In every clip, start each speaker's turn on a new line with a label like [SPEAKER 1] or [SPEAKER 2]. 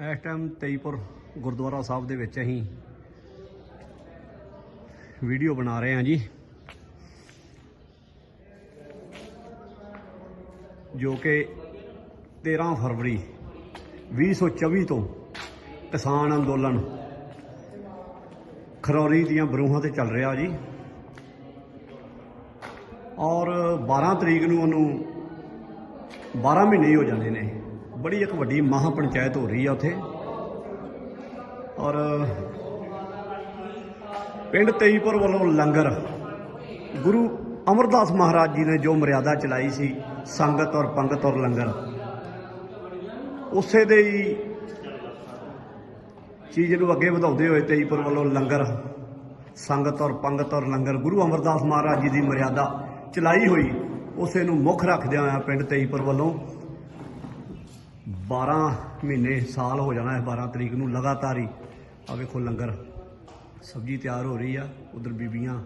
[SPEAKER 1] ਇਸ ਟਾਈਮ ਤੇਈਪੁਰ ਗੁਰਦੁਆਰਾ ਸਾਹਿਬ ਦੇ ਵਿੱਚ ਅਸੀਂ ਵੀਡੀਓ ਬਣਾ ਰਹੇ ਹਾਂ ਜੀ। ਜੋ ਕਿ 13 ਫਰਵਰੀ 2024 ਤੋਂ ਕਿਸਾਨ ਅੰਦੋਲਨ ਖਰੌਰੀ ਦੀਆਂ ਬਰੂਹਾਂ ਤੇ ਚੱਲ ਰਿਹਾ ਜੀ। ਔਰ 12 ਤਰੀਕ ਨੂੰ ਉਹਨੂੰ 12 ਮਹੀਨੇ ਹੀ ਹੋ ਜਾਂਦੇ ਨੇ। ਬੜੀ ਇੱਕ ਵੱਡੀ ਮਹਾ ਪੰਚਾਇਤ ਹੋ ਰਹੀ ਆ ਉੱਥੇ। ਔਰ ਪਿੰਡ ਤੇਈਪੁਰ ਵੱਲੋਂ ਲੰਗਰ। ਗੁਰੂ ਅਮਰਦਾਸ ਮਹਾਰਾਜ ਜੀ ਨੇ ਜੋ ਮਰਿਆਦਾ ਚਲਾਈ ਸੀ, ਸੰਗਤ ਔਰ ਪੰਗਤ ਔਰ ਲੰਗਰ। ਉਸੇ ਦੇ ਹੀ ਚੀਜ਼ ਨੂੰ ਅੱਗੇ ਵਧਾਉਂਦੇ ਹੋਏ ਤੇਈਪੁਰ ਵੱਲੋਂ ਲੰਗਰ, ਸੰਗਤ ਔਰ ਪੰਗਤ ਔਰ ਲੰਗਰ, ਗੁਰੂ ਅਮਰਦਾਸ ਮਹਾਰਾਜ ਜੀ ਦੀ ਮਰਿਆਦਾ ਚਲਾਈ ਹੋਈ, ਉਸੇ ਨੂੰ ਮੁੱਖ ਰੱਖਦਿਆਂ ਹੋਇਆ ਪਿੰਡ ਤੇਈਪੁਰ ਵੱਲੋਂ 12 ਮਹੀਨੇ ਸਾਲ ਹੋ ਜਾਣਾ ਹੈ 12 ਤਰੀਕ ਨੂੰ ਲਗਾਤਾਰ ਹੀ। ਆ ਵੇਖੋ ਲੰਗਰ ਸਬਜ਼ੀ ਤਿਆਰ ਹੋ ਰਹੀ ਆ ਉਧਰ ਬੀਬੀਆਂ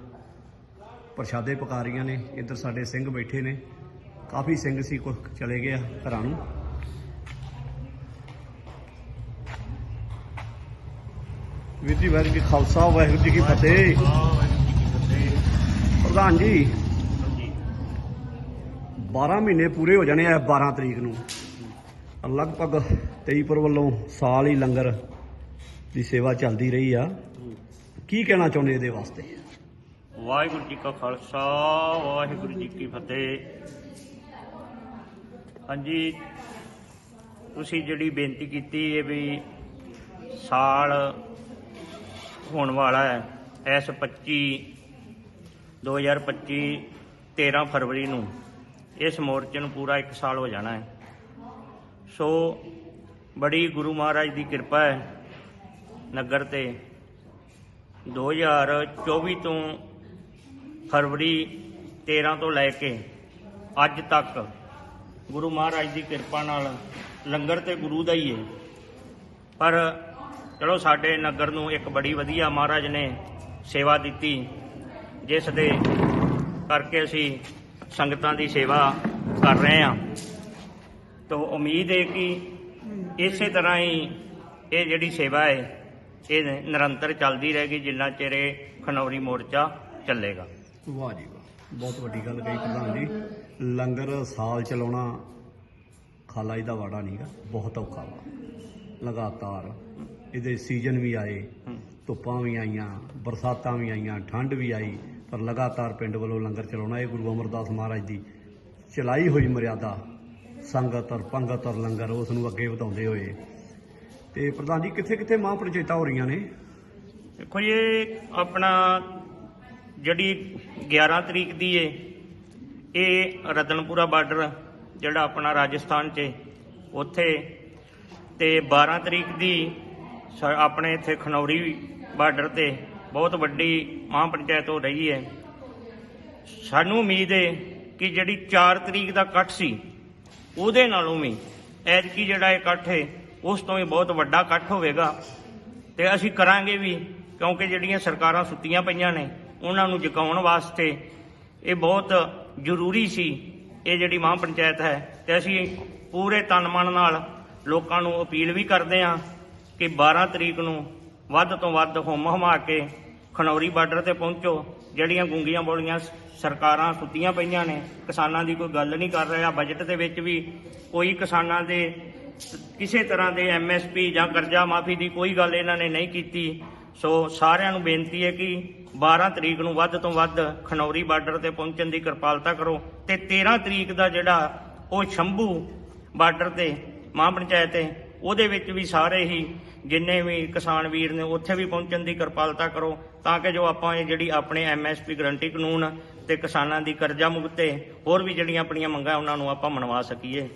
[SPEAKER 1] ਪ੍ਰਸ਼ਾਦੇ ਪਕਾ ਰਹੀਆਂ ਨੇ ਇੱਧਰ ਸਾਡੇ ਸਿੰਘ ਬੈਠੇ ਨੇ। ਕਾਫੀ ਸਿੰਘ ਸੀ ਕੁਝ ਚਲੇ ਗਏ ਘਰਾਂ ਨੂੰ। ਵੀਰ ਜੀ ਵਾਹਿਗੁਰੂ ਜੀ ਕਾ ਖਾਲਸਾ ਵਾਹਿਗੁਰੂ ਜੀ ਕੀ ਫਤਿਹ। ਪ੍ਰਧਾਨ ਜੀ 12 ਮਹੀਨੇ ਪੂਰੇ ਹੋ ਜਾਣੇ ਆ 12 ਤਰੀਕ ਨੂੰ। ਲਗਭਗ 23 ਵੱਲੋਂ ਸਾਲ ਹੀ ਲੰਗਰ ਦੀ ਸੇਵਾ ਚੱਲਦੀ ਰਹੀ ਆ। ਕੀ ਕਹਿਣਾ ਚਾਹੁੰਦੇ ਇਹਦੇ ਵਾਸਤੇ?
[SPEAKER 2] ਵਾਹਿਗੁਰੂ ਜੀ ਕਾ ਖਾਲਸਾ, ਵਾਹਿਗੁਰੂ ਜੀ ਕੀ ਫਤਿਹ। ਹਾਂਜੀ, ਤੁਸੀਂ ਜਿਹੜੀ ਬੇਨਤੀ ਕੀਤੀ ਹੈ ਵੀ ਸਾਲ ਹੋਣ ਵਾਲਾ ਹੈ, ਇਸ 25 2025 13 ਫਰਵਰੀ ਨੂੰ ਇਸ ਮੋਰਚੇ ਨੂੰ ਪੂਰਾ 1 ਸਾਲ ਹੋ ਜਾਣਾ ਹੈ। ਸੋ ਬੜੀ ਗੁਰੂ ਮਹਾਰਾਜ ਦੀ ਕਿਰਪਾ ਹੈ ਨਗਰ ਤੇ। 2024 ਤੋਂ ਫਰਵਰੀ 13 ਤੋਂ ਲੈ ਕੇ ਅੱਜ ਤੱਕ ਗੁਰੂ ਮਹਾਰਾਜ ਦੀ ਕਿਰਪਾ ਨਾਲ ਲੰਗਰ ਤੇ ਗੁਰੂ ਦਾ ਹੀ ਹੈ। ਪਰ ਚਲੋ ਸਾਡੇ ਨਗਰ ਨੂੰ ਇੱਕ ਬੜੀ ਵਧੀਆ ਮਹਾਰਾਜ ਨੇ ਸੇਵਾ ਦਿੱਤੀ, ਜਿਸ ਦੇ ਕਰਕੇ ਅਸੀਂ ਸੰਗਤਾਂ ਦੀ ਸੇਵਾ ਕਰ ਰਹੇ ਹਾਂ। ਤੋ ਉਮੀਦ ਹੈ ਕਿ ਇਸੇ ਤਰ੍ਹਾਂ ਹੀ ਇਹ ਜਿਹੜੀ ਸੇਵਾ ਹੈ ਇਹ ਨਿਰੰਤਰ ਚੱਲਦੀ ਰਹੇਗੀ ਜਿੰਨਾ ਚਿਰ ਇਹ ਖਨੌਰੀ ਮੋਰਚਾ ਚੱਲੇਗਾ।
[SPEAKER 1] ਵਾਹ ਜੀ ਵਾਹ। ਬਹੁਤ ਵੱਡੀ ਗੱਲ ਕਹੀ ਪ੍ਰਧਾਨ ਜੀ। ਲੰਗਰ ਸਾਲ ਚਲਾਉਣਾ ਖਾਲਾ ਜੀ ਦਾ ਵਾੜਾ ਨਹੀਂਗਾ ਬਹੁਤ ਔਖਾ ਵਾ। ਲਗਾਤਾਰ ਇਹਦੇ ਸੀਜ਼ਨ ਵੀ ਆਏ। ਧੁੱਪਾਂ ਵੀ ਆਈਆਂ ਬਰਸਾਤਾਂ ਵੀ ਆਈਆਂ ਠੰਡ ਵੀ ਆਈ ਪਰ ਲਗਾਤਾਰ ਪਿੰਡ ਵੱਲੋਂ ਲੰਗਰ ਚਲਾਉਣਾ ਇਹ ਗੁਰੂ ਅਮਰਦਾਸ ਮਹਾਰਾਜ ਦੀ ਚਲਾਈ ਹੋਈ ਮਰਿਆਦਾ ਸੰਗਤ ਔਰ ਪੰਗਤ ਔਰ ਲੰਗਰ ਉਸ ਨੂੰ ਅੱਗੇ ਵਧਾਉਂਦੇ ਹੋਏ। ਤੇ ਪ੍ਰਧਾਨ ਜੀ ਕਿੱਥੇ ਕਿੱਥੇ ਮਹਾਂ ਪੰਚਾਇਤਾਂ ਹੋ ਰਹੀਆਂ ਨੇ?
[SPEAKER 2] ਦੇਖੋ ਜੀ, ਇਹ ਆਪਣਾ ਜਿਹੜੀ 11 ਤਰੀਕ ਦੀ ਏ ਇਹ ਰਤਨਪੁਰਾ ਬਾਰਡਰ ਜਿਹੜਾ ਆਪਣਾ ਰਾਜਸਥਾਨ 'ਚ ਉੱਥੇ। ਤੇ 12 ਤਰੀਕ ਦੀ ਸ- ਆਪਣੇ ਇੱਥੇ ਖਨੌਰੀ ਬਾਰਡਰ ਤੇ ਬਹੁਤ ਵੱਡੀ ਮਹਾਂ ਪੰਚਾਇਤ ਹੋ ਰਹੀ ਹੈ ਸਾਨੂੰ ਉਮੀਦ ਹੈ ਕਿ ਜਿਹੜੀ 4 ਤਰੀਕ ਦਾ ਇਕੱਠ ਸੀ ਉਹਦੇ ਨਾਲੋਂ ਵੀ ਐਤਕੀ ਜਿਹੜਾ ਇਹ ਇਕੱਠ ਹੈ, ਉਸ ਤੋਂ ਵੀ ਬਹੁਤ ਵੱਡਾ ਇਕੱਠ ਹੋਵੇਗਾ। ਤੇ ਅਸੀਂ ਕਰਾਂਗੇ ਵੀ, ਕਿਉਂਕਿ ਜਿਹੜੀਆਂ ਸਰਕਾਰਾਂ ਸੁੱਤੀਆਂ ਪਈਆਂ ਨੇ, ਉਹਨਾਂ ਨੂੰ ਜਗਾਉਣ ਵਾਸਤੇ ਇਹ ਬਹੁਤ ਜ਼ਰੂਰੀ ਸੀ, ਇਹ ਜਿਹੜੀ ਮਹਾਂ ਪੰਚਾਇਤ ਹੈ। ਤੇ ਅਸੀਂ ਪੂਰੇ ਤਨ ਮਨ ਨਾਲ ਲੋਕਾਂ ਨੂੰ ਅਪੀਲ ਵੀ ਕਰਦੇ ਹਾਂ ਕਿ 12 ਤਰੀਕ ਨੂੰ ਵੱਧ ਤੋਂ ਵੱਧ ਹੁਮ ਹਮਾ ਕੇ ਖਨੌਰੀ ਬਾਰਡਰ ਤੇ ਪਹੁੰਚੋ, ਜਿਹੜੀਆਂ ਗੁੰਗੀਆਂ ਬੋਲੀਆਂ ਸਰਕਾਰਾਂ ਸੁੱਤੀਆਂ ਪਈਆਂ ਨੇ। ਕਿਸਾਨਾਂ ਦੀ ਕੋਈ ਗੱਲ ਨਹੀਂ ਕਰ ਰਿਹਾ। ਬਜਟ ਦੇ ਵਿੱਚ ਵੀ ਕੋਈ ਕਿਸਾਨਾਂ ਦੇ ਕਿਸੇ ਤਰ੍ਹਾਂ ਦੇ ਐਮਐਸਪੀ ਜਾਂ ਕਰਜ਼ਾ ਮਾਫੀ ਦੀ ਕੋਈ ਗੱਲ ਇਹਨਾਂ ਨੇ ਨਹੀਂ ਕੀਤੀ। ਸੋ ਸਾਰਿਆਂ ਨੂੰ ਬੇਨਤੀ ਹੈ ਕਿ 12 ਤਰੀਕ ਨੂੰ ਵੱਧ ਤੋਂ ਵੱਧ ਖਨੌਰੀ ਬਾਰਡਰ ਤੇ ਪਹੁੰਚਣ ਦੀ ਕਿਰਪਾਲਤਾ ਕਰੋ। ਤੇ 13 ਤਰੀਕ ਦਾ ਜਿਹੜਾ ਉਹ ਸ਼ੰਭੂ ਬਾਰਡਰ ਤੇ ਮਹਾਂ ਪੰਚਾਇਤ ਹੈ ਉਹਦੇ ਵਿੱਚ ਵੀ ਸਾਰੇ ਹੀ ਜਿੰਨੇ ਵੀ ਕਿਸਾਨ ਵੀਰ ਨੇ, ਉੱਥੇ ਵੀ ਪਹੁੰਚਣ ਦੀ ਕਿਰਪਾਲਤਾ ਕਰੋ। ਤਾਂ ਕਿ ਜੋ ਆਪਾਂ ਇਹ ਜਿਹੜੀ ਆਪਣੇ ਐਮਐਸਪੀ ਗਰੰਟੀ ਕਾਨੂੰਨ ਤੇ ਕਿਸਾਨਾਂ ਦੀ ਕਰਜ਼ਾ ਮੁਕਤੇ, ਹੋਰ ਵੀ ਜਿਹੜੀਆਂ ਆਪਣੀਆਂ ਮੰਗਾਂ ਉਹਨਾਂ ਨੂੰ ਆਪਾਂ ਮਨਵਾ ਸਕੀਏ।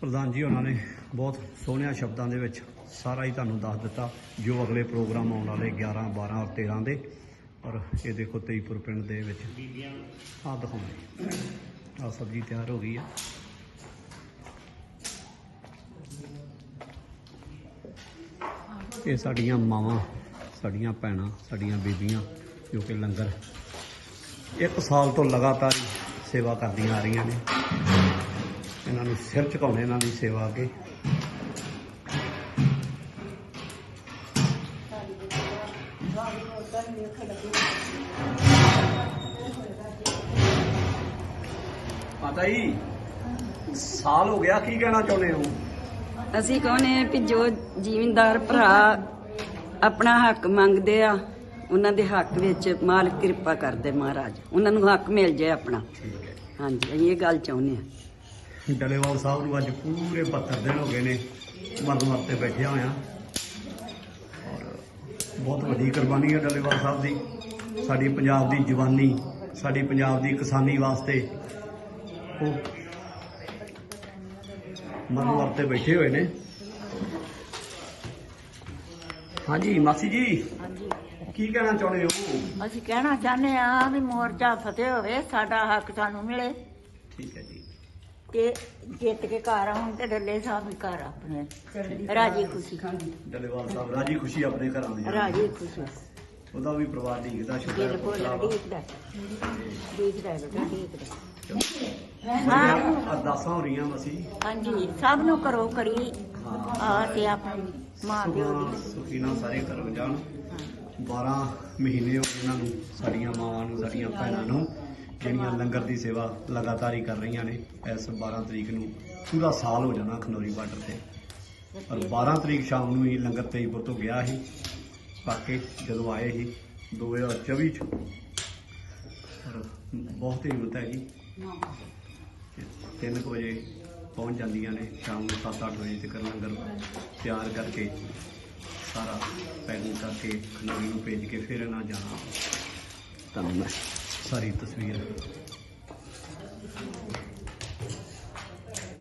[SPEAKER 1] ਪ੍ਰਧਾਨ ਜੀ, ਉਹਨਾਂ ਨੇ ਬਹੁਤ ਸੋਹਣਿਆਂ ਸ਼ਬਦਾਂ ਦੇ ਵਿੱਚ ਸਾਰਾ ਹੀ ਤੁਹਾਨੂੰ ਦੱਸ ਦਿੱਤਾ। ਜੋ ਅਗਲੇ ਪ੍ਰੋਗਰਾਮ ਆਉਣ ਵਾਲੇ 11 12 ਔਰ 13 ਦੇ, ਔਰ ਇਹ ਦੇਖੋ ਤੇਈਪੁਰ ਪਿੰਡ ਦੇ ਵਿੱਚ। ਆਹ ਦਿਖਾਉਂਦੇ। ਆਹ ਸਬਜ਼ੀ ਤਿਆਰ ਹੋ ਗਈ ਆ। ਇਹ ਸਾਡੀਆਂ ਮਾਵਾਂ ਸਾਡੀਆਂ ਭੈਣਾਂ, ਸਾਡੀਆਂ ਬੀਬੀਆਂ, ਜੋ ਕਿ ਲੰਗਰ ਇੱਕ ਸਾਲ ਤੋਂ ਲਗਾਤਾਰ ਸੇਵਾ ਕਰਦੀਆਂ ਆ ਰਹੀਆਂ ਨੇ। ਇਹਨਾਂ ਨੂੰ ਸਿਰ ਝੁਕਾਉਣੇ, ਇਹਨਾਂ ਦੀ ਸੇਵਾ ਅੱਗੇ। ਮਾਤਾ ਜੀ, ਸਾਲ ਹੋ ਗਿਆ, ਕੀ ਕਹਿਣਾ ਚਾਹੁੰਦੇ ਹੋ?
[SPEAKER 3] ਅਸੀਂ ਕਹਨੇ ਵੀ ਜੋ ਜ਼ਿਮੀਂਦਾਰ ਭਰਾ ਆਪਣਾ ਹੱਕ ਮੰਗਦੇ ਆ ਉਹਨਾਂ ਦੇ ਹੱਕ ਵਿੱਚ ਮਾਲਕ ਕਿਰਪਾ ਕਰਦੇ ਮਹਾਰਾਜ। ਉਹਨਾਂ ਨੂੰ ਹੱਕ ਮਿਲ ਜਾਏ ਆਪਣਾ।
[SPEAKER 1] ਠੀਕ ਹੈ।
[SPEAKER 3] ਹਾਂਜੀ ਅਸੀਂ ਇਹ ਗੱਲ ਚਾਹੁੰਦੇ ਆ
[SPEAKER 1] ਡਲੇਵਾਲ ਸਾਹਿਬ ਨੂੰ ਅੱਜ ਪੂਰੇ 72 ਦਿਨ ਹੋ ਗਏ ਨੇ ਮਰਨ ਮਰਤੇ ਬੈਠਿਆ ਹੋਇਆ। ਔਰ ਬਹੁਤ ਵੱਡੀ ਕੁਰਬਾਨੀ ਹੈ ਡਲੇਵਾਲ ਸਾਹਿਬ ਦੀ। ਸਾਡੀ ਪੰਜਾਬ ਦੀ ਜਵਾਨੀ ਸਾਡੀ ਪੰਜਾਬ ਦੀ ਕਿਸਾਨੀ ਵਾਸਤੇ ਉਹ ਮਰਨ ਮਰਤੇ ਬੈਠੇ ਹੋਏ ਨੇ। ਹਾਂਜੀ ਮਾਸੀ ਜੀ।
[SPEAKER 4] ਹਾਂਜੀ।
[SPEAKER 1] ਕੀ ਕਹਿਣਾ ਚਾਹੁੰਦੇ ਹੋ?
[SPEAKER 4] ਅਸੀਂ ਕਹਿਣਾ ਚਾਹੁੰਦੇ ਆ ਵੀ ਮੋਰਚਾ ਫਤਿਹ ਹੋਵੇ ਸਾਡਾ ਹੱਕ ਸਾਨੂੰ ਮਿਲੇ।
[SPEAKER 1] ਠੀਕ ਹੈ ਜੀ।
[SPEAKER 4] ਤੇ ਜਿੱਤ ਕੇ ਘਰ ਆਉਣ ਤੇ ਡੱਲੇ ਸਾਹਿਬ ਵੀ ਘਰ ਆਪਣੇ। ਰਾਜੀ ਖੁਸ਼ੀ।
[SPEAKER 1] ਡਲੇਵਾਲ ਸਾਹਿਬ ਰਾਜੀ ਖੁਸ਼ੀ ਆਪਣੇ ਘਰਾਂ ਦੀ।
[SPEAKER 4] ਰਾਜੀ ਖੁਸ਼ੀ।
[SPEAKER 1] ਉਹਦਾ ਵੀ ਪਰਿਵਾਰ ਢੀਕਦਾ ਛੋਟਾ
[SPEAKER 4] ਬਿਲਕੁਲ
[SPEAKER 1] ਪੁੱਤਰਾ ਵਾ।
[SPEAKER 4] ਢੀਕਦਾ ਢੀਕਦਾ ਬੇਟਾ ਢੀਕਦਾ
[SPEAKER 1] ਬੜੀਆਂ ਅਰਦਾਸਾਂ ਹੋ ਰਹੀਆਂ ਮਸੀ
[SPEAKER 4] ਹਾਂਜੀ ਸਭ ਨੂੰ ਕਰੋ ਕਰੀ ਆ ਤੇ ਮਾਂ ਪਿਓ
[SPEAKER 1] ਸਾਰੇ ਘਰੋਂ ਜਾਣ। 12 ਮਹੀਨੇ ਹੋ ਗਏ ਇਹਨਾਂ ਨੂੰ ਸਾਡੀਆਂ ਮਾਵਾਂ ਨੂੰ ਸਾਡੀਆਂ ਭੈਣਾਂ ਨੂੰ ਜਿਹੜੀਆਂ ਲੰਗਰ ਦੀ ਸੇਵਾ ਲਗਾਤਾਰ ਹੀ ਕਰ ਰਹੀਆਂ ਨੇ। ਇਸ 12 ਤਰੀਕ ਨੂੰ ਪੂਰਾ ਸਾਲ ਹੋ ਜਾਣਾ ਖਨੌਰੀ ਬਾਰਡਰ ਤੇ। ਪਰ 12 ਤਰੀਕ ਸ਼ਾਮ ਨੂੰ ਹੀ ਲੰਗਰ ਤੇਜਪੁਰ ਤੋਂ ਗਿਆ ਸੀ। ਪਾਕੇ ਜਦੋਂ ਆਏ ਸੀ 2024 ਚ। ਬਹੁਤ ਹੀ ਹਿੰਮਤ ਹੈ ਜੀ। 3 ਵਜੇ ਪਹੁੰਚ ਜਾਂਦੀਆਂ ਨੇ ਸ਼ਾਮ ਨੂੰ 7-8 ਵਜੇ ਤੱਕ ਲੰਗਰ ਤਿਆਰ ਕਰਕੇ ਸਾਰਾ ਪੈਕਿੰਗ ਕਰਕੇ ਖਨੌਰੀ ਨੂੰ ਭੇਜ ਕੇ ਫਿਰ ਇਹਨਾਂ ਜਾਣਾ। ਤੁਹਾਨੂੰ ਮੈਂ ਸਾਰੀ ਤਸਵੀਰ।